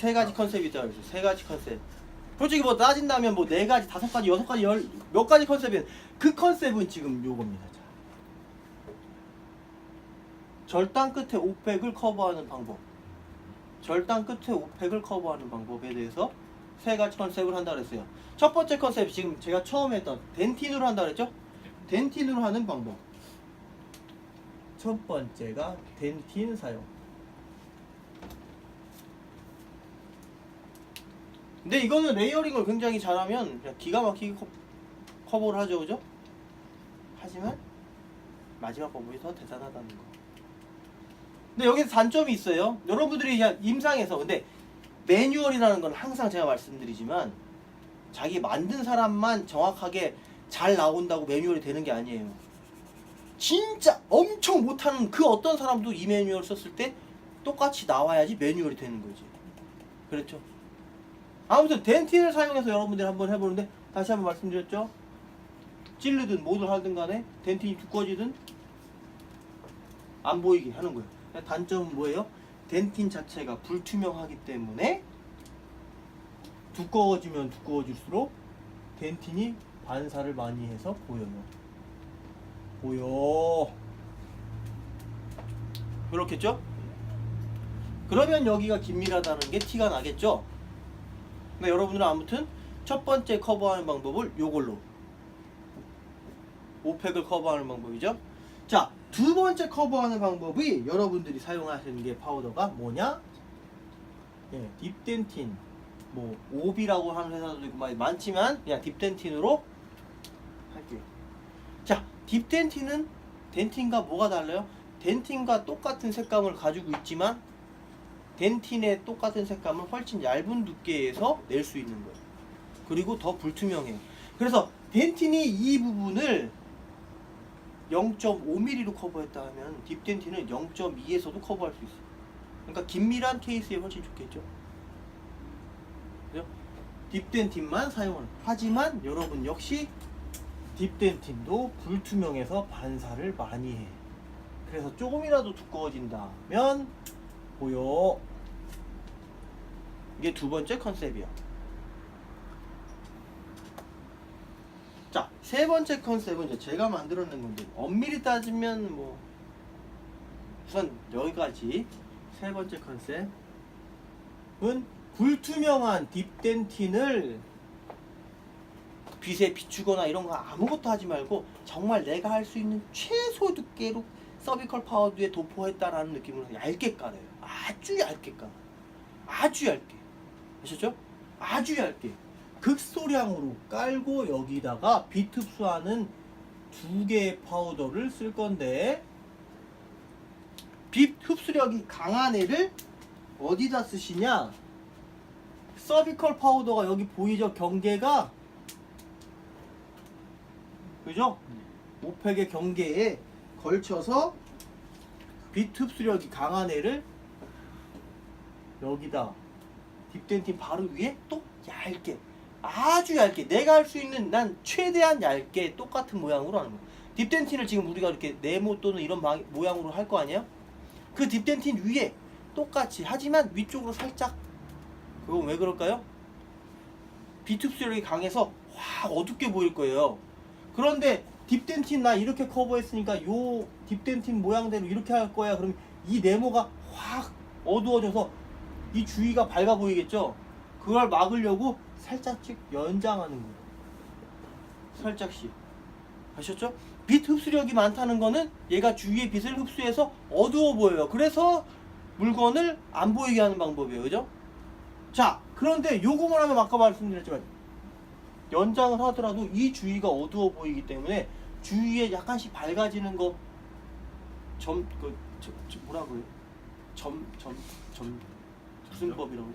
세 가지 컨셉이 있다고 그랬어요. 세 가지 컨셉. 솔직히 뭐 따진다면 뭐 네 가지, 다섯 가지, 여섯 가지, 열 몇 가지 컨셉은 그 컨셉은 지금 요겁니다. 자. 절단 끝에 오펙을 커버하는 방법. 절단 끝에 오펙을 커버하는 방법에 대해서 세 가지 컨셉을 한다 그랬어요. 첫 번째 컨셉 지금 제가 처음 했던 덴틴으로 한다 그랬죠? 덴틴으로 하는 방법. 첫 번째가 덴틴 사용. 근데 이거는 레이어링을 굉장히 잘하면 그냥 기가 막히게 커, 커버를 하죠, 그죠? 하지만 마지막 방법이 더 대단하다는 거. 근데 여기서 단점이 있어요. 여러분들이 그냥 임상에서 근데 매뉴얼이라는 건 항상 제가 말씀드리지만 자기 만든 사람만 정확하게 잘 나온다고 매뉴얼이 되는 게 아니에요. 진짜 엄청 못하는 그 어떤 사람도 이 매뉴얼 썼을 때 똑같이 나와야지 매뉴얼이 되는 거지. 그렇죠? 아무튼 덴틴을 사용해서 여러분들이 한번 해보는데 다시 한번 말씀드렸죠? 찌르든 뭐든 하든 간에 덴틴이 두꺼워지든 안 보이게 하는 거예요. 단점은 뭐예요? 덴틴 자체가 불투명하기 때문에 두꺼워지면 두꺼워질수록 덴틴이 반사를 많이 해서 보여요. 보여. 그렇겠죠? 그러면 여기가 긴밀하다는 게 티가 나겠죠? 네, 여러분들은 아무튼 첫 번째 커버하는 방법을 요걸로 오펙을 커버하는 방법이죠. 자, 두 번째 커버하는 방법이 여러분들이 사용하시는 게 파우더가 뭐냐? 예, 딥덴틴. 뭐 오비라고 하는 회사도 있고 많- 많지만 그냥 딥덴틴으로 할게요. 자, 딥덴틴은 덴틴과 뭐가 달라요? 덴틴과 똑같은 색감을 가지고 있지만 덴틴의 똑같은 색감은 훨씬 얇은 두께에서 낼 수 있는 거예요. 그리고 더 불투명해요. 그래서 덴틴이 이 부분을 0.5mm로 커버했다 하면 딥덴틴은 0.2에서도 커버할 수 있어요. 그러니까 긴밀한 케이스에 훨씬 좋겠죠. 그죠? 딥덴틴만 사용을. 하지만 여러분 역시 딥덴틴도 불투명해서 반사를 많이 해. 그래서 조금이라도 두꺼워진다면 보여. 이게 두 번째 컨셉이야. 자, 세 번째 컨셉은 이제 제가 만들어낸 건데 엄밀히 따지면 뭐 우선 여기까지 세 번째 컨셉은 불투명한 딥덴틴을 빛에 비추거나 이런 거 아무것도 하지 말고 정말 내가 할 수 있는 최소 두께로 서비컬 파우더에 도포했다라는 느낌으로 얇게 깔아요. 아주 얇게 깔아. 아주 얇게. 아셨죠? 아주 얇게. 극소량으로 깔고 여기다가 빛 흡수하는 두 개의 파우더를 쓸 건데 빛 흡수력이 강한 애를 어디다 쓰시냐? 서비컬 파우더가 여기 보이죠? 경계가 그죠? 오펙의 경계에 걸쳐서 빛 흡수력이 강한 애를 여기다 딥덴틴 바로 위에 또 얇게 아주 얇게 내가 할 수 있는 난 최대한 얇게 똑같은 모양으로 하는 거야 딥덴틴을 지금 우리가 이렇게 네모 또는 이런 방- 모양으로 할 거 아니야? 그 딥덴틴 위에 똑같이 하지만 위쪽으로 살짝 그건 왜 그럴까요? 빛 흡수력이 강해서 확 어둡게 보일 거예요 그런데 딥덴틴 나 이렇게 커버했으니까 요 딥덴틴 모양대로 이렇게 할 거야 그럼 이 네모가 확 어두워져서 이 주위가 밝아 보이겠죠 그걸 막으려고 살짝씩 연장하는 거예요 살짝씩 아셨죠? 빛 흡수력이 많다는 거는 얘가 주위의 빛을 흡수해서 어두워 보여요 그래서 물건을 안 보이게 하는 방법이에요 그죠? 자 그런데 요거만 하면 아까 말씀드렸지만 연장을 하더라도 이 주위가 어두워 보이기 때문에 주위에 약간씩 밝아지는 거 점, 그, 뭐라 그래요? 점, 점, 점, 무슨 법이라고?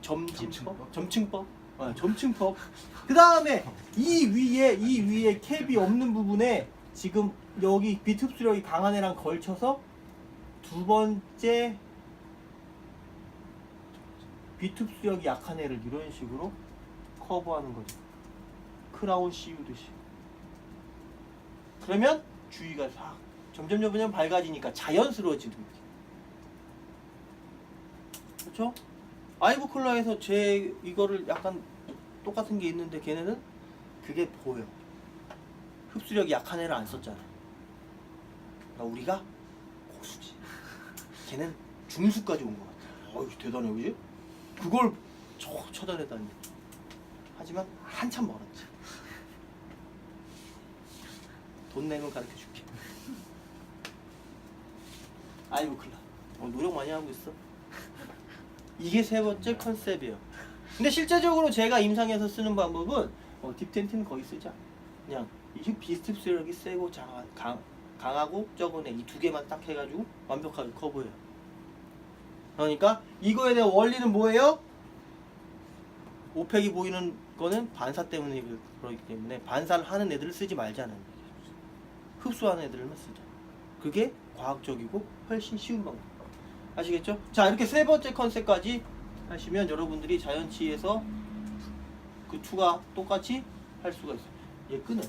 점진법? 점층법? 점층법? 아, 점층법. 그 다음에 이 위에, 이 위에 캡이 없는 부분에 지금 여기 빛 흡수력이 강한 애랑 걸쳐서 두 번째 빛 흡수력이 약한 애를 이런 식으로 커버하는 거죠. 크라운 씌우듯이. 그러면 주위가 싹 점점 점점 밝아지니까 자연스러워지는 거지. 그렇죠? 아이브 콜라에서 제 이거를 약간 똑같은 게 있는데 걔네는 그게 보여. 흡수력이 약한 애를 안 썼잖아. 그러니까 우리가 고수지. 걔는 중수까지 온 것 같아. 어이 대단해, 그지? 그걸 저 쳐다내다니. 하지만 한참 멀었지. 돈 내면 가르쳐 줄게. 아이브 클라. 어, 노력 많이 하고 있어. 이게 세 번째 컨셉이에요. 근데 실제적으로 제가 임상에서 쓰는 방법은 어, 딥텐트는 거의 쓰지 않아. 그냥 이 비스tip스력이 세고 장, 강, 강하고 적은 애 이 두 개만 딱 해가지고 완벽하게 커버해요. 그러니까 이거에 대한 원리는 뭐예요? 오펙이 보이는 거는 반사 때문에 그렇기 때문에 반사를 하는 애들을 쓰지 말자는. 흡수하는 애들만 쓰자. 그게 과학적이고 훨씬 쉬운 방법. 아시겠죠? 자 이렇게 세 번째 컨셉까지 하시면 여러분들이 자연치에서 그 투가 똑같이 할 수가 있어요. 얘 끊어요.